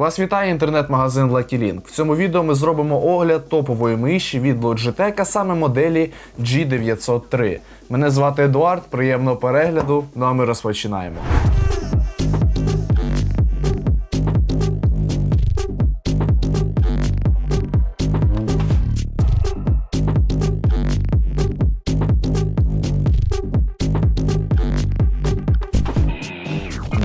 Вас вітає інтернет-магазин Lucky Link. В цьому відео ми зробимо огляд топової миші від Logitech, а саме моделі G903. Мене звати Едуард, приємного перегляду. Ну а ми розпочинаємо.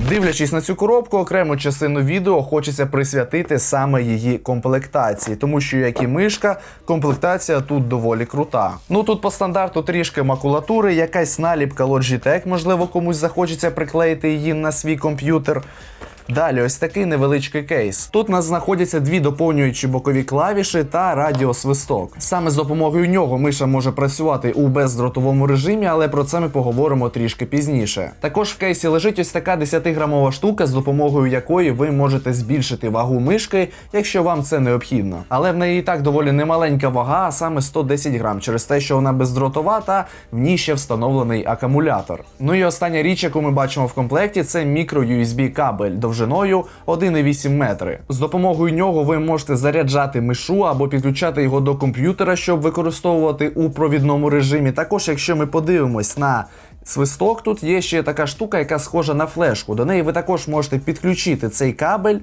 Дивлячись на цю коробку, окрему частину відео хочеться присвятити саме її комплектації, тому що як і мишка, комплектація тут доволі крута. Ну тут по стандарту трішки макулатури, якась наліпка Logitech, можливо, комусь захочеться приклеїти її на свій комп'ютер. Далі ось такий невеличкий кейс. Тут у нас знаходяться дві доповнюючі бокові клавіші та радіосвисток. Саме з допомогою нього миша може працювати у бездротовому режимі, але про це ми поговоримо трішки пізніше. Також в кейсі лежить ось така 10-грамова штука, з допомогою якої ви можете збільшити вагу мишки, якщо вам це необхідно. Але в неї і так доволі немаленька вага, а саме 110 грам, через те, що вона бездротова та в ній ще встановлений акумулятор. Ну і остання річ, яку ми бачимо в комплекті, це мікро USB кабель довжиною 1,8 метри. З допомогою нього ви можете заряджати мишу або підключати його до комп'ютера, щоб використовувати у провідному режимі. Також, якщо ми подивимось на свисток, тут є ще така штука, яка схожа на флешку. До неї ви також можете підключити цей кабель.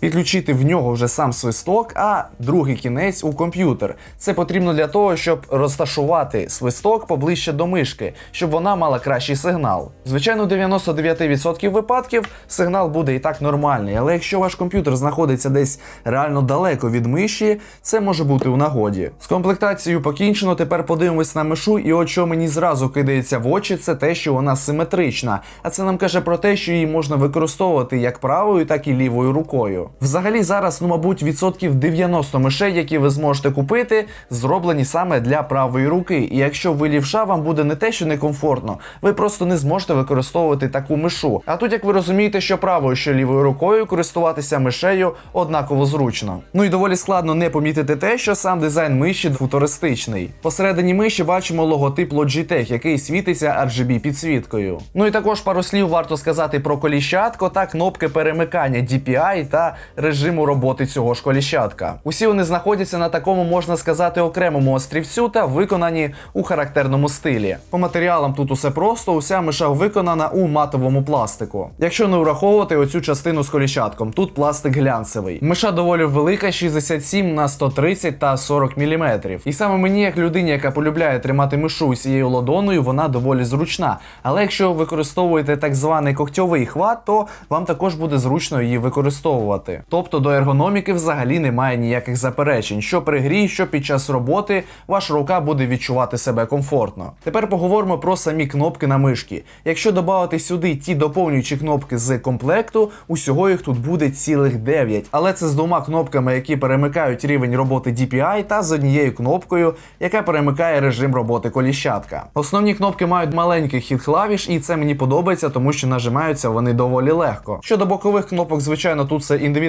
Підключити в нього вже сам свисток, а другий кінець у комп'ютер. Це потрібно для того, щоб розташувати свисток поближче до мишки, щоб вона мала кращий сигнал. Звичайно, у 99% випадків сигнал буде і так нормальний, але якщо ваш комп'ютер знаходиться десь реально далеко від миші, це може бути у нагоді. З комплектацією покінчено. Тепер подивимось на мишу, і от що мені зразу кидається в очі, це те, що вона симетрична. А це нам каже про те, що її можна використовувати як правою, так і лівою рукою. Взагалі зараз, ну мабуть, відсотків 90 мишей, які ви зможете купити, зроблені саме для правої руки. І якщо ви лівша, вам буде не те, що некомфортно, ви просто не зможете використовувати таку мишу. А тут, як ви розумієте, що правою, що лівою рукою користуватися мишею однаково зручно. Ну і доволі складно не помітити те, що сам дизайн миші футуристичний. Посередині миші бачимо логотип Logitech, який світиться RGB підсвіткою. Ну і також пару слів варто сказати про коліщатко та кнопки перемикання DPI та режиму роботи цього ж коліщатка. Усі вони знаходяться на такому, можна сказати, окремому острівцю та виконані у характерному стилі. По матеріалам тут усе просто, уся миша виконана у матовому пластику. Якщо не враховувати оцю частину з коліщатком, тут пластик глянцевий. Миша доволі велика, 67 на 130 та 40 мм. І саме мені, як людині, яка полюбляє тримати мишу усією ладоною, вона доволі зручна. Але якщо використовуєте так званий когтьовий хват, то вам також буде зручно її використовувати. Тобто до ергономіки взагалі немає ніяких заперечень. Що при грі, що під час роботи, ваша рука буде відчувати себе комфортно. Тепер поговоримо про самі кнопки на мишки. Якщо додати сюди ті доповнюючі кнопки з комплекту, усього їх тут буде цілих 9. Але це з двома кнопками, які перемикають рівень роботи DPI, та з однією кнопкою, яка перемикає режим роботи коліщатка. Основні кнопки мають маленький хід клавіш, і це мені подобається, тому що нажимаються вони доволі легко. Щодо бокових кнопок, звичайно, тут все індивідуально,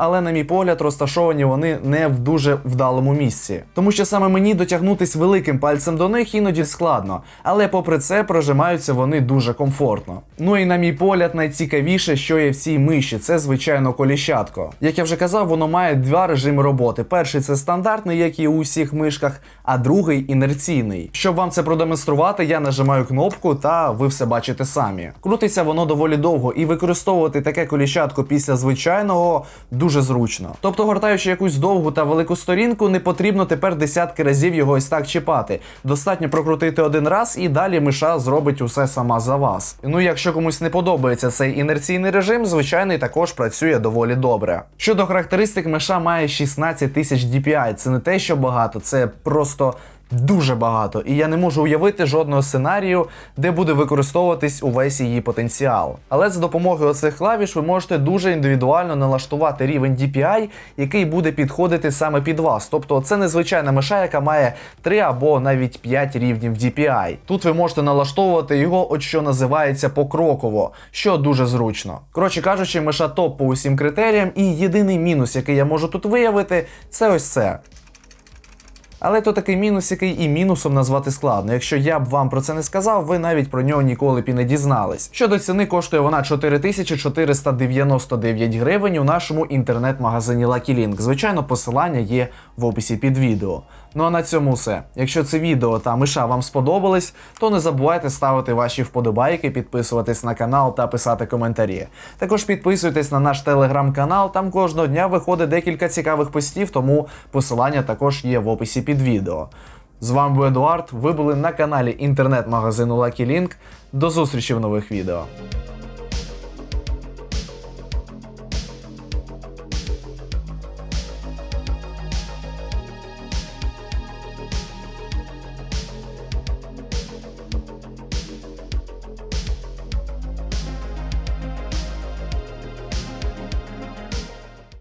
але на мій погляд, розташовані вони не в дуже вдалому місці. Тому що саме мені дотягнутись великим пальцем до них іноді складно, але попри це прожимаються вони дуже комфортно. Ну і на мій погляд, найцікавіше, що є в цій миші, це звичайно коліщатко. Як я вже казав, воно має два режими роботи. Перший це стандартний, як і у всіх мишках, а другий інерційний. Щоб вам це продемонструвати, я нажимаю кнопку, та ви все бачите самі. Крутиться воно доволі довго, і використовувати таке коліщатко після звичайного дуже зручно. Тобто, гортаючи якусь довгу та велику сторінку, не потрібно тепер десятки разів його ось так чіпати. Достатньо прокрутити один раз, і далі миша зробить усе сама за вас. Ну, якщо комусь не подобається цей інерційний режим, звичайний також працює доволі добре. Щодо характеристик, миша має 16 тисяч DPI. Це не те, що багато, це просто дуже багато, і я не можу уявити жодного сценарію, де буде використовуватись увесь її потенціал. Але за допомогою оцих клавіш ви можете дуже індивідуально налаштувати рівень DPI, який буде підходити саме під вас. Тобто це незвичайна миша, яка має 3 або навіть 5 рівнів DPI. Тут ви можете налаштовувати його, от що називається покроково, що дуже зручно. Коротше кажучи, миша топ по усім критеріям, і єдиний мінус, який я можу тут виявити, це ось це. Але то такий мінус, який і мінусом назвати складно. Якщо я б вам про це не сказав, ви навіть про нього ніколи б і не дізнались. Щодо ціни, коштує вона 4499 гривень у нашому інтернет-магазині Lucky. Звичайно, посилання є в описі під відео. Ну а на цьому все. Якщо це відео та миша вам сподобались, то не забувайте ставити ваші вподобайки, підписуватись на канал та писати коментарі. Також підписуйтесь на наш телеграм-канал, там кожного дня виходить декілька цікавих постів, тому посилання також є в описі під відео. З вами був Едуард. Ви були на каналі інтернет-магазину Lucky Link. До зустрічі в нових відео.